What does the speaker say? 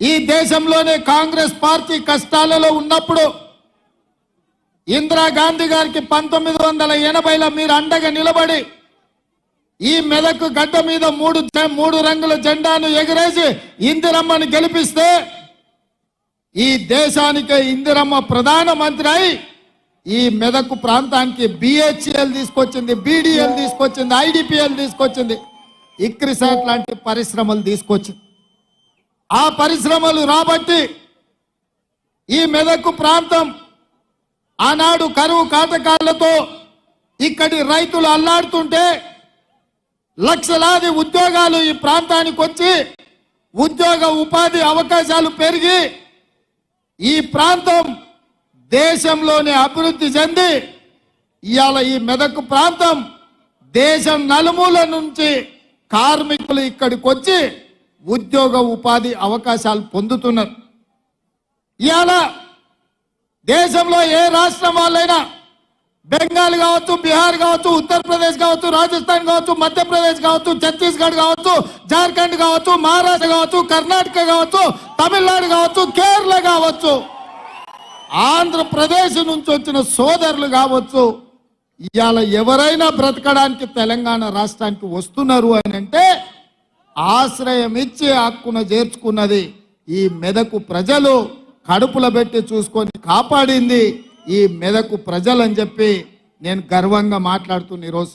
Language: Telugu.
ఈ దేశంలోనే కాంగ్రెస్ పార్టీ కష్టాలలో ఉన్నప్పుడు ఇందిరాగాంధీ గారికి పంతొమ్మిది వందల ఎనభైలో మీరు అండగా నిలబడి ఈ మెదకు గడ్డ మీద మూడు మూడు రంగుల జెండాను ఎగరేసి ఇందిరమ్మను గెలిపిస్తే ఈ దేశానికి ఇందిరమ్మ ప్రధానమంత్రి అయి ఈ మెదకు ప్రాంతానికి బిహెచ్ఎల్ తీసుకొచ్చింది బీడీఎల్ తీసుకొచ్చింది ఐడిపిఎల్ తీసుకొచ్చింది ఇక్రిసాట్ లాంటి పరిశ్రమలు తీసుకొచ్చింది. ఆ పరిశ్రమలు రాబట్టి ఈ మెదకు ప్రాంతం ఆనాడు కరువు కాటకాలతో ఇక్కడి రైతులు అల్లాడుతుంటే లక్షలాది ఉద్యోగాలు ఈ ప్రాంతానికి వచ్చి ఉద్యోగ ఉపాధి అవకాశాలు పెరిగి ఈ ప్రాంతం దేశంలోనే అభివృద్ధి చెంది ఇవాళ ఈ మెదక్ ప్రాంతం దేశం నలుమూల నుంచి కార్మికులు ఇక్కడికి వచ్చి ఉద్యోగ ఉపాధి అవకాశాలు పొందుతున్నారు. ఇవాళ దేశంలో ఏ రాష్ట్రం వాళ్ళైనా బెంగాల్ కావచ్చు బీహార్ కావచ్చు ఉత్తరప్రదేశ్ కావచ్చు రాజస్థాన్ కావచ్చు మధ్యప్రదేశ్ కావచ్చు ఛత్తీస్గఢ్ కావచ్చు జార్ఖండ్ కావచ్చు మహారాష్ట్ర కావచ్చు కర్ణాటక కావచ్చు తమిళనాడు కావచ్చు కేరళ కావచ్చు ఆంధ్రప్రదేశ్ నుంచి వచ్చిన సోదరులు కావచ్చు ఇవాళ ఎవరైనా బ్రతకడానికి తెలంగాణ రాష్ట్రానికి వస్తున్నారు అని అంటే ఆశ్రయం ఇచ్చి హక్కున చేర్చుకున్నది ఈ మెదకు ప్రజలు కడుపుల పెట్టి చూసుకొని కాపాడింది ఈ మెదకు ప్రజలని చెప్పి నేను గర్వంగా మాట్లాడుతున్న ఈరోజు